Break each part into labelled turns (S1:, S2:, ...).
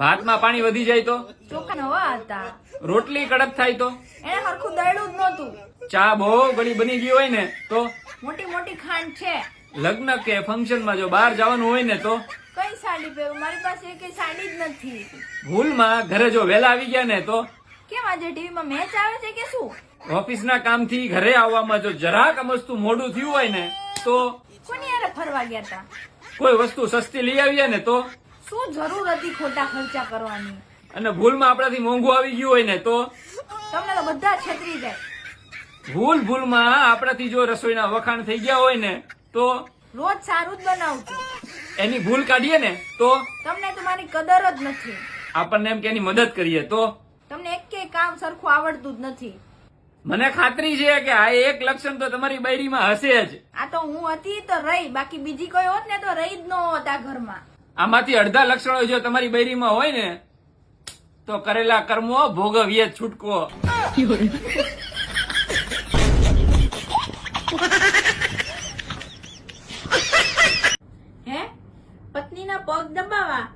S1: ભાતમાં પાણી વધી જાય તો?
S2: ચોખા નવા હતા.
S1: રોટલી કડક થાય તો?
S2: એને સરખું દળ્યું જ નહોતું.
S1: ચા બહુ ઘણી બની ગઈ હોય ને તો?
S2: મોટી મોટી ખાંડ છે.
S1: લગ્ન કે ફંક્શનમાં જો બહાર જવાનું હોય ને તો?
S2: કઈ સાડી પહેરું? મારી પાસે એકેય સાડી જ નથી.
S1: ભૂલમાં ઘરે જો વહેલા આવી ગયા ને તો?
S2: કેમ આજે ટીવીમાં મેચ આવે છે કે શું?
S1: ઓફિસના કામથી ઘરે આવવામાં જો જરાક અમસ્તું મોડું થયું હોય ને તો?
S2: કોની યાર ફરવા ગયા હતા
S1: કોઈ વસ્તુ સસ્તી લઈ આવીએ ને તો?
S2: શું જરૂર હતી ખોટા ખર્ચા કરવાની?
S1: અને ભૂલમાં આપણાથી મોંઘું આવી ગયું હોય ને તો?
S2: તમને તો બધા છેતરી જાય.
S1: ભૂલ ભૂલમાં આપણાથી જો રસોઈના વખાણ થઈ ગયા હોય ને તો?
S2: રોજ સારું જ બનાવું
S1: એની ભૂલ કાઢીએ ને તો?
S2: તમને તો મારી કદર જ નથી.
S1: આપણને એમ કે એની મદદ કરીએ તો?
S2: તમને એકેય કામ સરખું આવડતું જ નથી.
S1: મને ખાતરી છે કે આ એક લક્ષણ તો તમારી બાયરીમાં હશે જ.
S2: આ તો હું હતી તો રહી બાકી બીજી કોઈ હોત ને તો રહી જ ન હોત આ ઘરમાં.
S1: આમાંથી અડધા લક્ષણો જો તમારી બૈરીમાં હોય ને તો કરેલા કર્મો ભોગવીએ છૂટકો.
S2: હે? પત્નીના પગ દબાવા?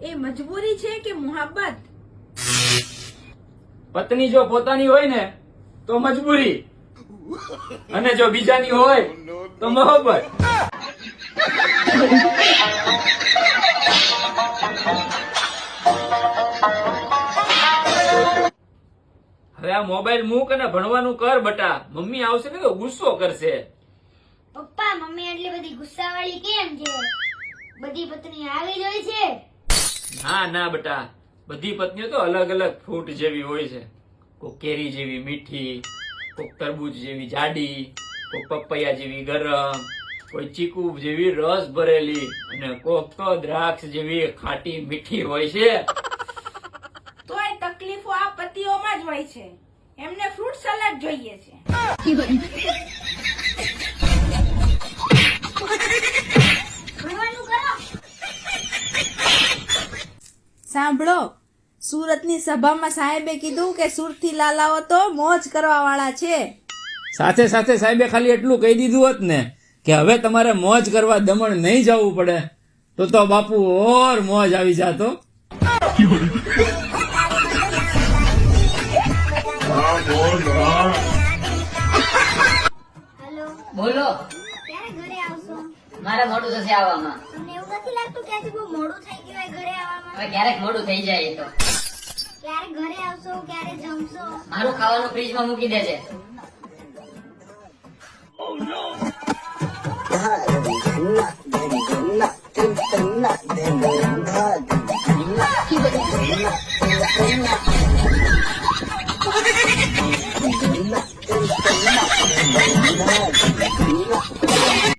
S2: એ મજબૂરી છે કે મોહબ્બત?
S1: પત્ની જો પોતાની હોય ને તો મજબૂરી. અને જો બીજાની હોય તો મોહબ્બત. હવે આ મોબાઈલ મૂક અને ભણવાનું કર બટા. મમ્મી આવશે ને તો ગુસ્સો કરશે.
S3: પપ્પા મમ્મી એટલી બધી ગુસ્સાવાળી કેમ છે? બધી પત્ની આવી જ હોય છે.
S1: ના ના બટા. બધી પત્નીઓ તો અલગ અલગ ફ્રૂટ જેવી હોય છે. કોક કેરી જેવી મીઠી કોક તરબૂચ જેવી જાડી કોક પપૈયા જેવી ગરમ કોઈ ચીકુ જેવી રસ ભરેલી અને કોક તો દ્રાક્ષ જેવી ખાટી મીઠી હોય છે.
S2: જ હોય છે. એમને ફ્રૂટ સલાડ જોઈએ છે. સાંભળો સુરતની સભામાં સાહેબે કીધું કે સુરતી લાલાઓ તો મોજ કરવા વાળા છે.
S1: સાથે સાથે સાહેબે ખાલી એટલું કહી દીધું હોત ને કે હવે તમારે મોજ કરવા દમણ નહીં જવું પડે તો તો બાપુ ઓર મોજ આવી જાતો
S4: બોલો.
S3: ક્યારે ઘરે આવશો?
S4: મારે મોડું થશે આવવામાં.
S3: તમને એવું નથી લાગતું કે આજે બહુ મોડું થઈ ગયું હોય ઘરે આવવામાં?
S4: હવે ક્યારેક મોડું થઈ જાય તો.
S3: ક્યારે ઘરે આવશો? ક્યારે જમશો?
S4: મારું ખાવાનું ફ્રીજમાં મૂકી દેજે.
S3: Não.